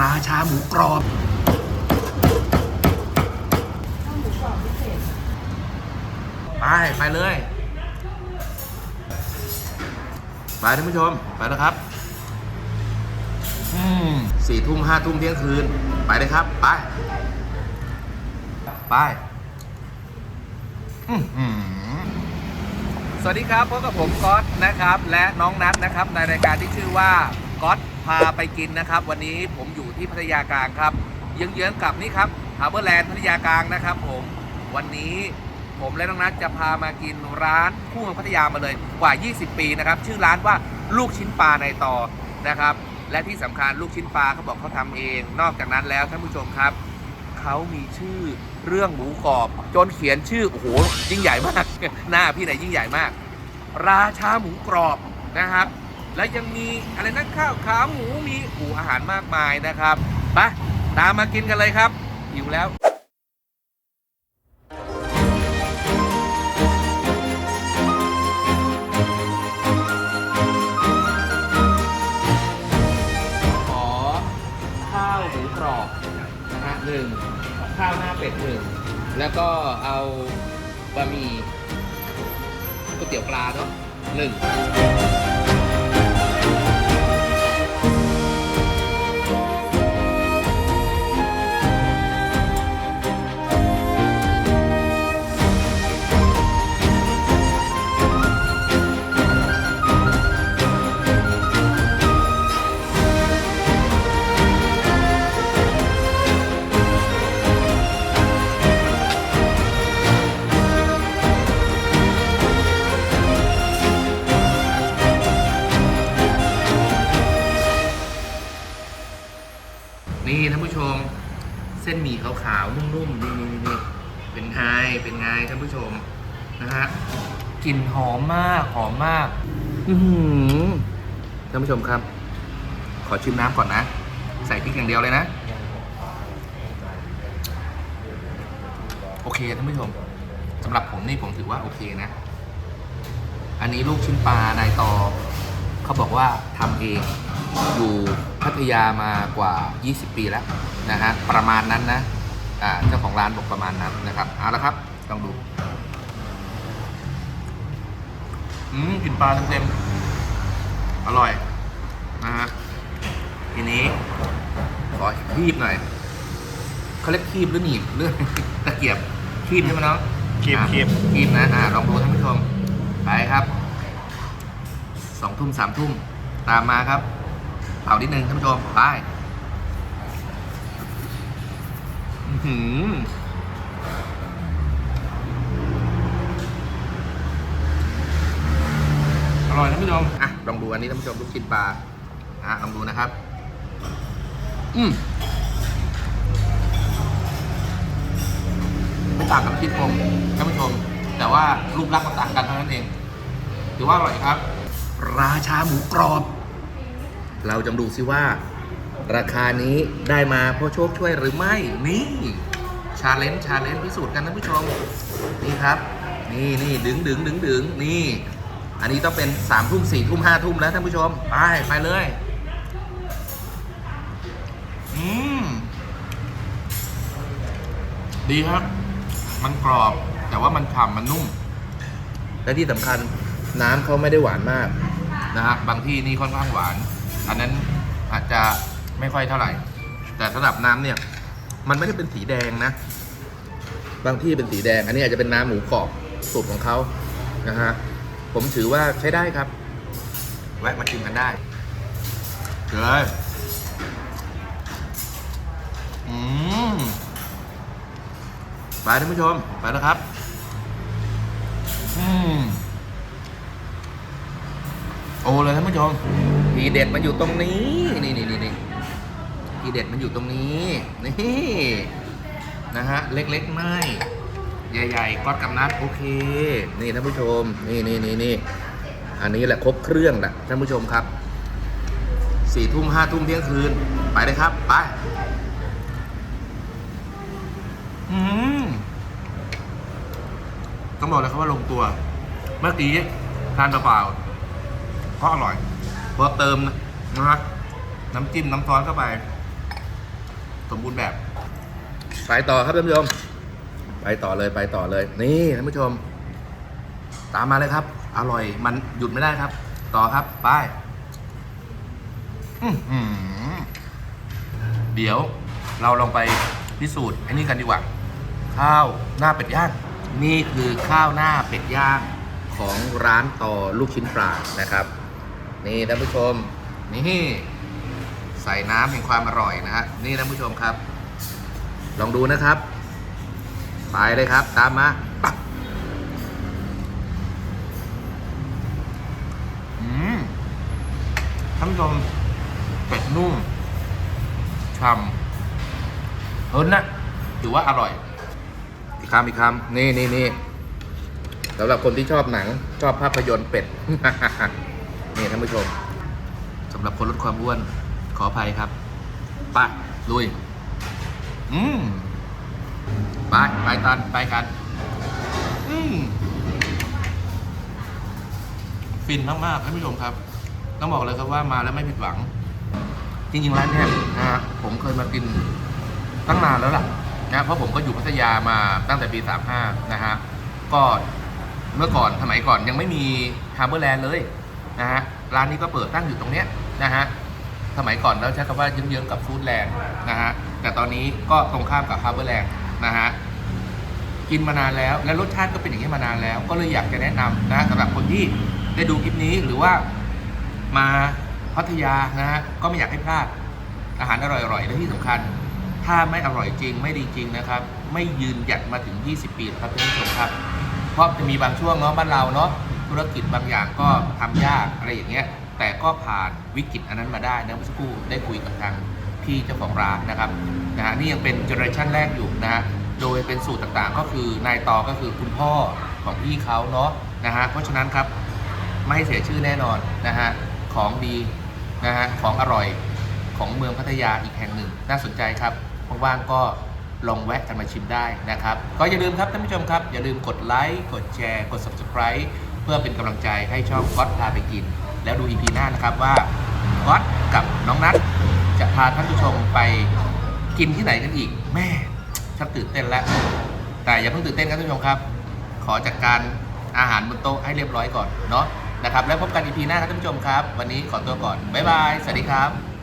ราชาหมูกรอบไปไปเลย ไปท่านผู้ชม ไปแล้วครับสี่ทุ่มห้าทุ่มเที่ยงคืน ไปเลยครับ ไป ไปสวัสดีครับพบกับผมก๊อตนะครับ และน้องนัทนะครับ ในรายการที่ชื่อว่าก๊อต พาไปกินนะครับ วันนี้ผมอยู่ที่พัทยากลางครับเยื้องๆกับนี่ครับฮาร์เบอร์แลนด์พัทยากลางนะครับผมวันนี้ผมและน้องนัทจะพามากินร้านคู่เมืองพัทยามาเลยกว่า 20 ปีนะครับ ชื่อร้านว่าลูกชิ้นปลาในต่อนะครับ และที่สำคัญลูกชิ้นปลาเขาบอกเขาทำเอง นอกจากนั้นแล้วท่านผู้ชมครับเขามีชื่อเรื่องหมูกรอบ จนเขียนชื่อโอ้โหยิ่งใหญ่มาก หน้าพี่ไหนยิ่งใหญ่มาก ราชาหมูกรอบนะครับ และยังมีอะไรนะข้าวขาหมูมีอูอาหารมากมายนะครับไปตามมากินกันเลยครับหิวแล้วขอข้าวหมูกรอบนะฮะหนึ่งข้าวหน้าเป็ดหนึ่งแล้วก็เอาบะหมี่ก๋วยเตี๋ยวปลาเนาะหนึ่ง นี่ท่านผู้ชม เส้นหมี่ขาวๆนุ่มๆนี่นี่นเป็นไงเป็นไงท่านผู้ชมนะฮะกลิ่นหอมมากหอมมาก อืท่านผู้ชมครับ ขอชิมน้ำก่อนนะ ใส่พริกอย่างเดียวเลยนะ โอเคท่านผู้ชมสำหรับผมนี่ผมถือว่าโอเคนะ อันนี้ลูกชิ้นปลานายตอ เขาบอกว่าทำเองอยู่พัทยามากว่า 20 ปีแล้วนะฮะประมาณนั้นนะอ่าเจ้าของร้านบอกประมาณนั้นนะครับเอาละครับลองดูอืมกลินปลาเต็มๆอร่อยนะฮะทีนี้ขอคีบหน่อยเขาเรียกคีบหรือหนีบหรือตะเกียบคีบใช่ไหมน้องคีบอะคีบคีบนะอ่าลองดูท่านผู้ชมไปครับ สองทุ่มสามทุ่มตามมาครับเป่านิดนึงท่านผู้ชมไปอื้อหืออร่อยท่านผู้ชมอะลองดูอันนี้ท่านผู้ชมลูกชิ้นปลาอะลองดูนะครับ อืมไม่ต่างกับลูกชิ้นโครงท่านผู้ชม แต่ว่ารูปลักษณ์มันต่างกันเท่านั้นเองถือว่าอร่อยครับ ราชาหมูกรอบ เราจะดูซิว่า ราคานี้ได้มาเพราะโชคช่วยหรือไม่ นี่ชาเลนจ์ชาเลนจ์พิสูจน์กันท่านผู้ชม นี่ครับ นี่นี่ดึงดึงดึงดึงนี่ อันนี้ต้องเป็นสามทุ่มสี่ทุ่มห้าทุ่มแล้วท่านผู้ชม ไป ไปเลย อืม ดีครับ มันกรอบ แต่ว่ามันฉ่ำมันนุ่ม และที่สำคัญ น้ำเขาไม่ได้หวานมากนะฮะบางที่นี่ค่อนข้างหวาน อันนั้นอาจจะไม่ค่อยเท่าไหร่ แต่สำหรับน้ำเนี่ย มันไม่ได้เป็นสีแดงนะ บางที่เป็นสีแดง อันนี้อาจจะเป็นน้ำหมูกรอบสูตรของเขานะฮะผมถือว่าใช้ได้ครับ แวะมาชิมกันได้เลยอืมไปท่านผู้ชม ไปแล้วครับ อืม โอ้เลยท่าน ผู้ชมทีเด็ดมันอยู่ตรงนี้ นี่นี่นี่ทีเด็ดมันอยู่ตรงนี้ นี่นะฮะ เล็กๆ ไม่ ใหญ่ๆก้อนกำนัดโอเค นี่ท่านผู้ชม นี่นี่นี่นี่อันนี้แหละครบเครื่องแหละท่านผู้ชมครับสี่ทุ่มห้าทุ่มเที่ยงคืน ไปเลยครับ ไป อืมต้องบอกเลยครับว่าลงตัว เมื่อกี้ทานเปล่า ก็อร่อยพอเติมนะฮะน้ำจิ้มน้ำซอสเข้าไป สมบูรณ์แบบ ไปต่อครับท่านผู้ชมไปต่อเลยไปต่อเลย นี่ท่านผู้ชม ตามมาเลยครับ อร่อยมันหยุดไม่ได้ครับ ต่อครับไปเดี๋ยวเราลองไปพิสูจน์ไอ้นี่กันดีกว่า ข้าวหน้าเป็ดย่างนี่คือข้าวหน้าเป็ดย่างของร้านต่อลูกชิ้นปลานะครับ นี่ท่านผู้ชม นี่ใส่น้ำแห่งความอร่อยนะฮะนี่ท่านผู้ชมครับ ลองดูนะครับ ไปเลยครับ ตามมาปักอืมท่านผู้ชมเป็ดนุ่มฉ่ำเฮ้ยนะถือว่าอร่อย อีกคำอีกคำนี่นี่นี่สำหรับคนที่ชอบหนัง ชอบภาพยนตร์เป็ด นี่ท่านผู้ชมสำหรับคนลดความอ้วน ขออภัยครับไปลุย อืมไปไปตันไปกัน อืมฟินมากๆท่านผู้ชมครับ ต้องบอกเลยครับว่ามาแล้วไม่ผิดหวัง จริงๆร้านเนี่ยนะฮะผมเคยมากินตั้งนานแล้วล่ะนะเพราะผมก็อยู่พัทยามาตั้งแต่ปี 35 นะฮะก็เมื่อก่อนสมัยก่อนยังไม่มีฮาร์เบอร์แลนด์เลย นะฮะร้านนี้ก็เปิดตั้งอยู่ตรงเนี้ยนะฮะสมัยก่อนเราใช้คำว่าเยื้องๆกับฟู้ดแลนด์นะฮะแต่ตอนนี้ก็ตรงข้ามกับฮาร์เบอร์แลนด์นะฮะกินมานานแล้ว และรสชาติก็เป็นอย่างนี้มานานแล้ว ก็เลยอยากจะแนะนำนะสำหรับคนที่ได้ดูคลิปนี้หรือว่ามาพัทยานะฮะก็ไม่อยากให้พลาดอาหารอร่อยๆและที่สำคัญ ถ้าไม่อร่อยจริงไม่ดีจริงนะครับ ไม่ยืนหยัดมาถึง 20 ปีครับท่านผู้ชมครับ เพราะจะมีบางช่วงเนาะบ้านเราเนาะ ธุรกิจบางอย่างก็ทำยากอะไรอย่างเงี้ยแต่ก็ผ่านวิกฤตอันนั้นมาได้นะเมื่อสักครู่ได้คุยกับทางพี่เจ้าของร้านนะครับนะฮะนี่ยังเป็นเจเนอเรชันแรกอยู่นะฮะโดยเป็นสูตรต่างๆ ก็คือนายตอก็คือคุณพ่อของพี่เขาเนาะนะฮะเพราะฉะนั้นครับไม่เสียชื่อแน่นอนนะฮะของดีนะฮะของอร่อยของเมืองพัทยาอีกแห่งหนึ่ง น่าสนใจครับว่างๆก็ลองแวะกันมาชิมได้นะครับ ก็อย่าลืมครับท่านผู้ชมครับ อย่าลืมกดไลค์กดแชร์ กด subscribe เพื่อเป็นกำลังใจให้ช่องก๊อตพาไปกิน แล้วดู EP หน้านะครับว่าก๊อตกับน้องนัทจะพาท่านผู้ชมไปกินที่ไหนกันอีก แม่ชักตื่นเต้นแล้ว แต่อย่าเพิ่งตื่นเต้นครับท่านผู้ชมครับ ขอจัดการอาหารบนโต๊ะให้เรียบร้อยก่อนเนาะนะครับแล้วพบกันอีพีหน้าครับท่านผู้ชมครับ วันนี้ขอตัวก่อนบ๊ายบายสวัสดีครับ